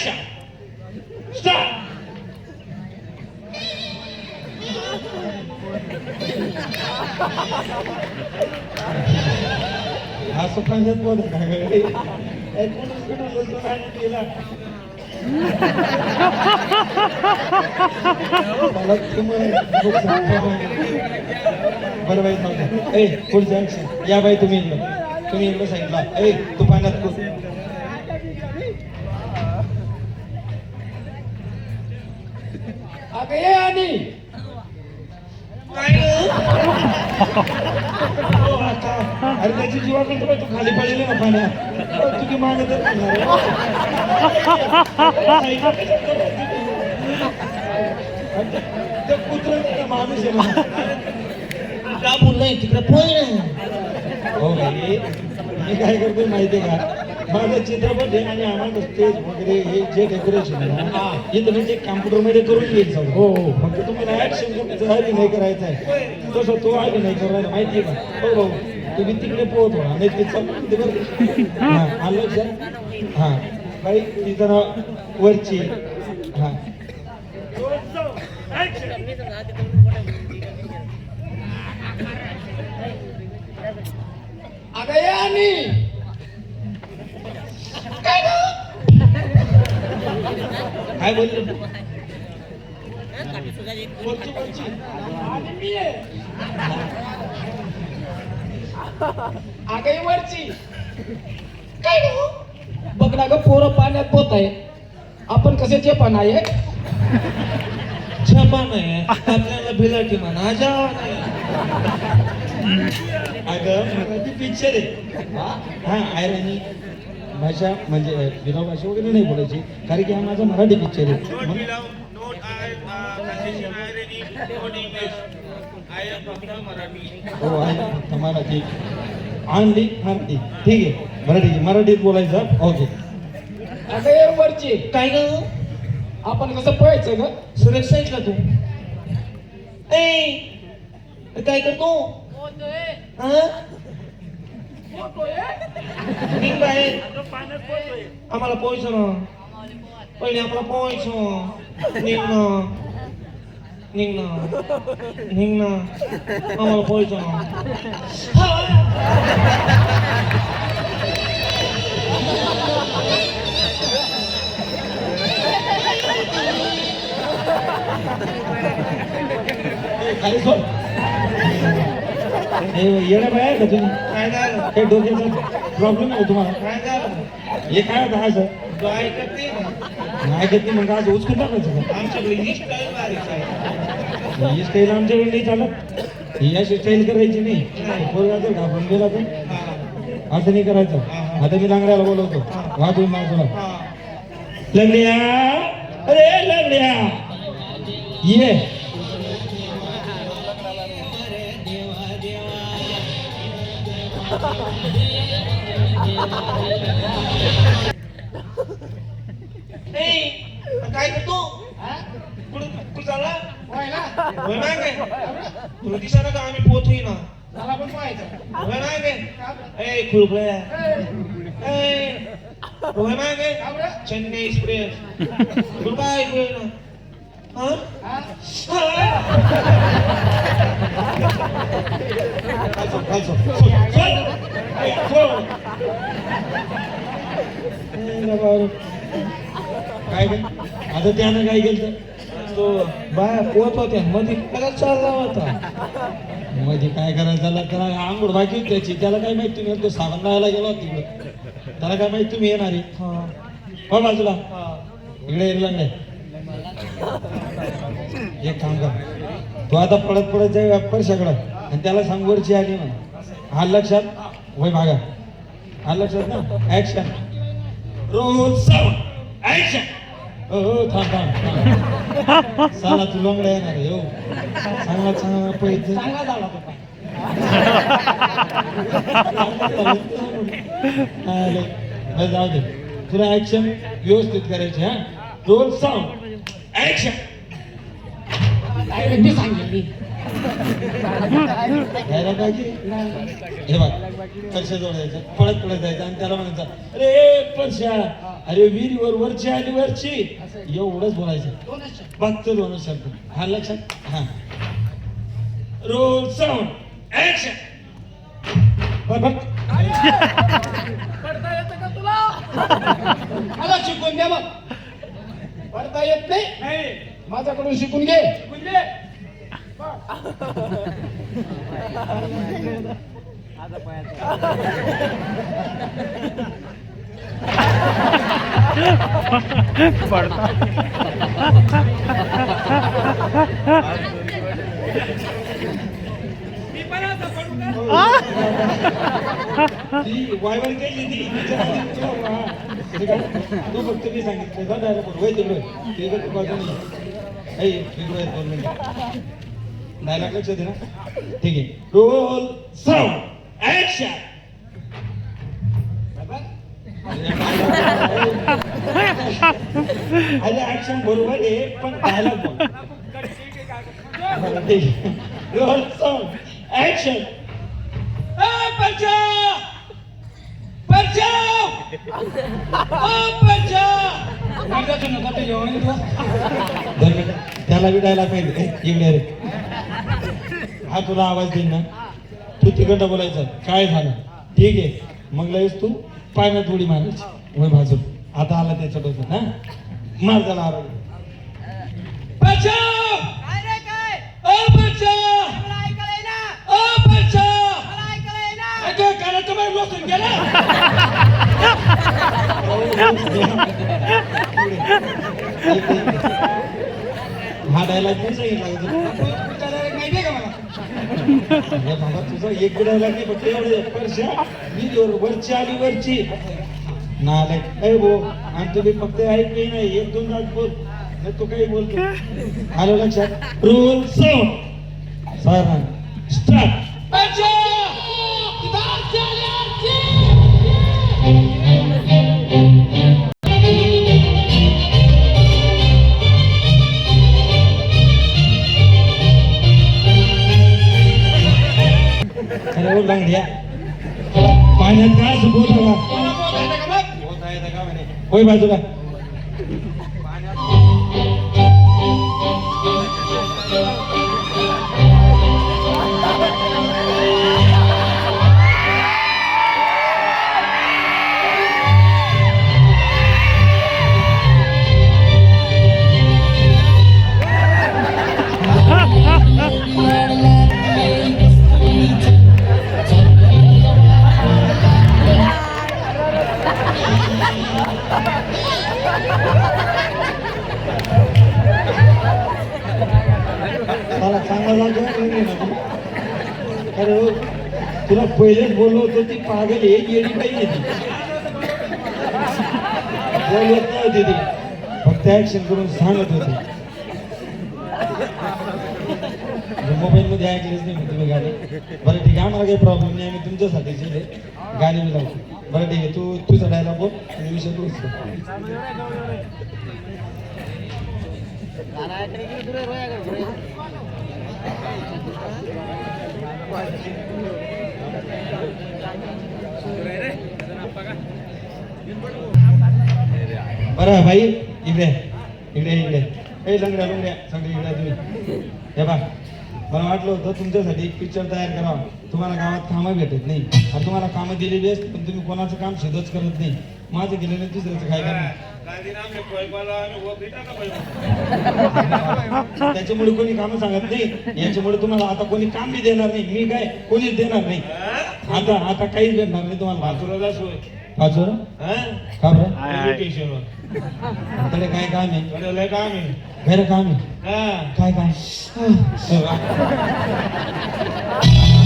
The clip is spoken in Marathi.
Action Stop. असं पाहिजे बोल मला बरं बाई सांगतो ए पुढचं या बाई तुम्ही तुम्ही इकडं सांगितलं ए तू पाण्यात कूद अगं ये आणि काय ग? हो, आता. अरे त्याची जीवा तू खाली पडलेली ना पाण्यात तुझी मागे तर कुत्र माणूस आहे तिकडे पोय ना हो भाई मी काय करतो माहिती आहे का? माझं चित्रपट आहे आणि आम्हाला स्टेज वगैरे हे जे डेकोरेशन आहे हे. तुम्ही ते कम्प्युटरमध्ये करून घेईल सगळं हो, हो. फक्त तुम्हाला ऍक्शन करायचं अभिनय करायचा आहे. तसं तो अभिनय करायला माहिती आहे का? हो भाऊ तुम्ही तिकडे पोहत हो नाही ते चालू ते बरं. हा आलं लक्षात हा. बाई नाव वरची. हा. अगं ये काय बोलले वरची वरची. अगं वरची काय हो? बघ ना ग पोरं पाण्यात पोत आहे आपण कशाचे पण आहे? छपा नाही आपल्याला बिलाटी म्हणा जा नाही अगं ती पिक्चर आहे. हा आयरनी भाषा म्हणजे विराव भाषा वगैरे नाही बोलायची कारण की हा माझा मराठी पिक्चर आहे. म्हणून- हो आहे फक्त मराठी आणली मराठी ठीक आहे. मराठीची मराठीत बोलायचं. ओके अगं ये वरची. काय ग? आपण कसं पळायचं ग? आहेस का तू? ए काय करतो? हा? निघ बाहेर. आम्हाला पोहायचं ना पहिले आम्हाला पोहायचं निघ ना निघ ना निघ ना आम्हाला पोहायचं ना खाली सोड हो, हे येणं बाय का तुम्ही काय झालं डोक्याचा प्रॉब्लेम आहे तुम्हाला. काय झालं हे काय होतं असं ना नाही मग आज उचकून टाकायचं का आमच्याकडे ही स्टाईल बारीक आहे ही स्टाईल आमच्याकडे नाही चालत. ही अशी स्टाईल करायची नाही. पोरगा जर घाबरून गेला तर हा, असं नाही करायचं. आता मी लांगड्याला बोलवतो. वा तुम्ही माझं हा. लंगड्या अरे लंगड्या. ये. काय करतो कुठं चालला होय ना होय मागे तुला दिसाना का आम्ही पोहोचू ना मला पण होय ए खुळखुळ्या होय बरं? चेन्नई एक्सप्रेस तुला काय ऐकू ना हा काय काय आता त्यानं काय केलं तो बाया पोहत होत्या मध्ये काय चालला होता मध्ये काय करायचं त्याला त्याला आंघोळ बाकी होती त्याची त्याला काय माहीत तुम्ही तो साबण लावायला गेला होता त्याला काय माहीत? तुम्ही येणार आहे. हो बाजूला इकडे येईल नाही. एक काम कर तू आता पडत पडत जाईल सगळं आणि त्याला सांगवरची आली म्हणा हा लक्षात. वय भागा लक्षात ना? ऍक्शन रोल साऊंड ऍक्शन हो हो थांब थांब साला तू लंगडा येणार हो. चांगला चांगला पैसे. चांगला झाला तो. जाऊ दे. तुला ऍक्शन व्यवस्थित करायची हा? रोल साऊंड ऍक्शन ते सांगेल मी. घ्यायला पाहिजे? हे बघ परशा पळत पळत जायचं आणि त्याला म्हणायचं अरे परशा अरे विहिरीवर वरची आली वरची. एवढंच बोलायचं. फक्त दोन शब्द हा लक्षात? हा. रोल साऊंड ऍक्शन बघ बघ. पडता येतं का तुला? मला शिकून द्या मग. पडता येत नाही. माझ्याकडून शिकून घे. शिकून घे. पडता. वायवाय केली ती तुला तू फक्त मी सांगितलं. जा direct वय तिकडे ते Dialogue लक्षात आहे ना? ठीक आहे. रोल साऊंड ऍक्शन अरे ऍक्शन बरोबर आहे पण डायलॉग बोल ठीक आहे. Roll sound action. त्याला बी डायलॉग ए, इकडे रे. हा तुला आवाज देईन ना? तू तिकडं बोलायचं काय झालं? ठीक आहे. मग लगेच तू पाण्यात उडी मारायची. वय भाजून. आता आला त्याच्या डोक्यात हा? मार त्याला आरोग्य. हा डायलॉग नाही सांगितला तुला? माहितीये का मला? बाबा तुझा एक बी डायलॉग नाही फक्त एवढे वर्षा. मी वर- वरची आली वरची. नालायक काय भो आणि तुम्ही फक्त ऐकले नाही एक दोन तास बोल. नाही तू काही बोलतो. आलं लक्षात? रूल साऊंड सारण स्टार्ट अरे ओ लंगड्या पाण्यात काय मग? होत होय बाजूला मला चांगला लागला अरे हो, तुला पहिलेच बोललो होतो ती पागल एक येडी पाहिजे ती. बोलत नव्हती ती. फक्त ऍक्शन करून सांगत होती. मोबाईल मध्ये ऐकलेच नाही मी तुम्ही गाणी. बरं ठीक आहे आम्हाला काही प्रॉब्लेम नाही आम्ही तुमच्यासाठी दिले गाणे मी लावतो बरं ठीक आहे तू तुझा डायलॉग बोल आणि विषय तू बरं भाई इकडे इकडे इकडे. ए लंगड्या लंगड्या सगळे इकडे तुम्ही हे बा मला वाटलं होतं तुमच्यासाठी एक पिक्चर तयार करावा. तुम्हाला गावात कामं भेटत नाही. आणि तुम्हाला कामं दिलेली असत पण तुम्ही कोणाचं काम शोधच करत नाही. माझं गेलेलं दुसऱ्याचं काय करणार? त्याच्यामुळे कोणी कामं सांगत नाही. याच्यामुळे तुम्हाला आता कोणी काम बी देणार नाही. मी काय कोणीच देणार नाही. आता आता काहीच भेटणार नाही तुम्हाला. पाचोरा पाचोरा का बरं? आपल्याकडे काय काम आहे? काम आहे. खरं काम आहे? हा. काय काय